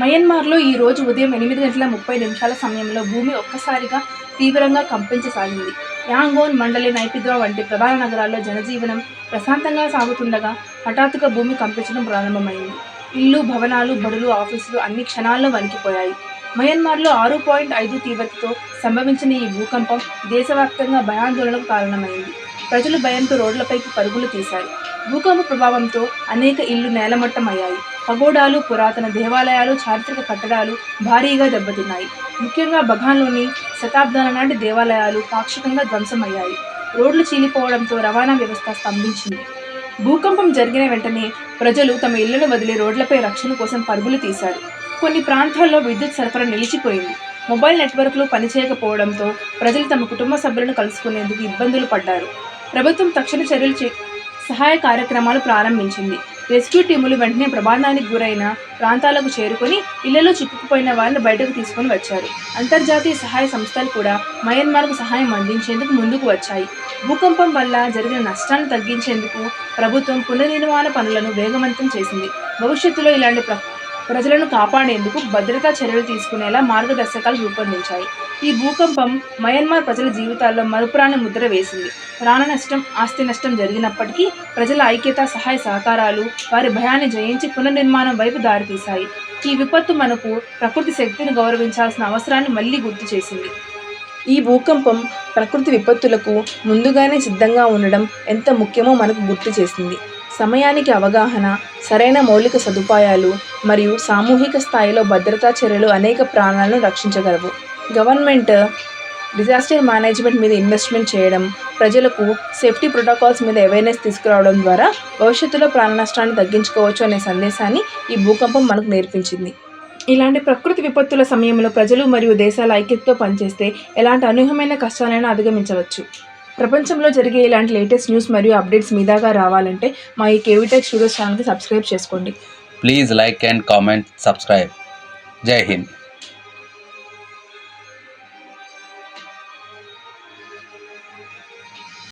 మయన్మార్లో ఈ రోజు ఉదయం ఎనిమిది గంటల ముప్పై నిమిషాల సమయంలో భూమి ఒక్కసారిగా తీవ్రంగా కంపించసాగింది. యాంగోన్ మండలి నైపిద్రా వంటి ప్రధాన నగరాల్లో జనజీవనం ప్రశాంతంగా సాగుతుండగా హఠాత్తుగా భూమి కంపించడం ప్రారంభమైంది. ఇల్లు భవనాలు బడులు ఆఫీసులు అన్ని క్షణాల్లో వణికిపోయాయి. మయన్మార్లో ఆరు పాయింట్ ఐదు తీవ్రతతో సంభవించిన ఈ భూకంపం దేశవ్యాప్తంగా భయాందోళనకు కారణమైంది. ప్రజలు భయంతో రోడ్లపైకి పరుగులు తీశారు. భూకంప ప్రభావంతో అనేక ఇళ్ళు నేలమట్టమయ్యాయి. పగోడాలు పురాతన దేవాలయాలు చారిత్రక కట్టడాలు భారీగా దెబ్బతిన్నాయి. ముఖ్యంగా బఘాన్లోని శతాబ్దాల నాటి దేవాలయాలు పాక్షికంగా ధ్వంసమయ్యాయి. రోడ్లు చీలిపోవడంతో రవాణా వ్యవస్థ స్తంభించింది. భూకంపం జరిగిన వెంటనే ప్రజలు తమ ఇళ్ళను వదిలి రోడ్లపై రక్షణ కోసం పరుగులు తీశారు. కొన్ని ప్రాంతాల్లో విద్యుత్ సరఫరా నిలిచిపోయింది. మొబైల్ నెట్వర్క్లు పనిచేయకపోవడంతో ప్రజలు తమ కుటుంబ సభ్యులను కలుసుకునేందుకు ఇబ్బందులు పడ్డారు. ప్రభుత్వం తక్షణ చర్యలు చే సహాయ కార్యక్రమాలు ప్రారంభించింది. రెస్క్యూ టీములు వెంటనే ప్రమాదానికి గురైన ప్రాంతాలకు చేరుకొని ఇళ్ళలో చిక్కుకుపోయిన వారిని బయటకు తీసుకొని వచ్చారు. అంతర్జాతీయ సహాయ సంస్థలు కూడా మయన్మార్కు సహాయం అందించేందుకు ముందుకు వచ్చాయి. భూకంపం వల్ల జరిగిన నష్టాన్ని తగ్గించేందుకు ప్రభుత్వం పునర్నిర్మాణ పనులను వేగవంతం చేసింది. భవిష్యత్తులో ఇలాంటి ప్ర ప్రజలను కాపాడేందుకు భద్రతా చర్యలు తీసుకునేలా మార్గదర్శకాలు రూపొందించాయి. ఈ భూకంపం మయన్మార్ ప్రజల జీవితాల్లో మరుపురాని ముద్ర వేసింది. ప్రాణ నష్టం ఆస్తి నష్టం జరిగినప్పటికీ ప్రజల ఐక్యత సహాయ సహకారాలు వారి భయాన్ని జయించి పునర్నిర్మాణం వైపు దారితీశాయి. ఈ విపత్తు మనకు ప్రకృతి శక్తిని గౌరవించాల్సిన అవసరాన్ని మళ్ళీ గుర్తు చేసింది. ఈ భూకంపం ప్రకృతి విపత్తులకు ముందుగానే సిద్ధంగా ఉండడం ఎంత ముఖ్యమో మనకు గుర్తు చేసింది. సమయానికి అవగాహన సరైన మౌలిక సదుపాయాలు మరియు సామూహిక స్థాయిలో భద్రతా చర్యలు అనేక ప్రాణాలను రక్షించగలవు. గవర్నమెంట్ డిజాస్టర్ మేనేజ్మెంట్ మీద ఇన్వెస్ట్మెంట్ చేయడం ప్రజలకు సేఫ్టీ ప్రోటోకాల్స్ మీద అవేర్నెస్ తీసుకురావడం ద్వారా భవిష్యత్తులో ప్రాణ నష్టాన్ని తగ్గించుకోవచ్చు అనే సందేశాన్ని ఈ భూకంపం మనకు నేర్పించింది. ఇలాంటి ప్రకృతి విపత్తుల సమయంలో ప్రజలు మరియు దేశాల ఐక్యతతో పనిచేస్తే ఎలాంటి అనూహ్యమైన కష్టాలైనా అధిగమించవచ్చు. ప్రపంచంలో జరిగే ఇలాంటి లేటెస్ట్ న్యూస్ మరియు అప్డేట్స్ మీ దాకా రావాలంటే మా ఈ కేవీటెక్ స్టూడియోస్ ఛానల్కి సబ్స్క్రైబ్ చేసుకోండి. Please like and comment subscribe Jai Hind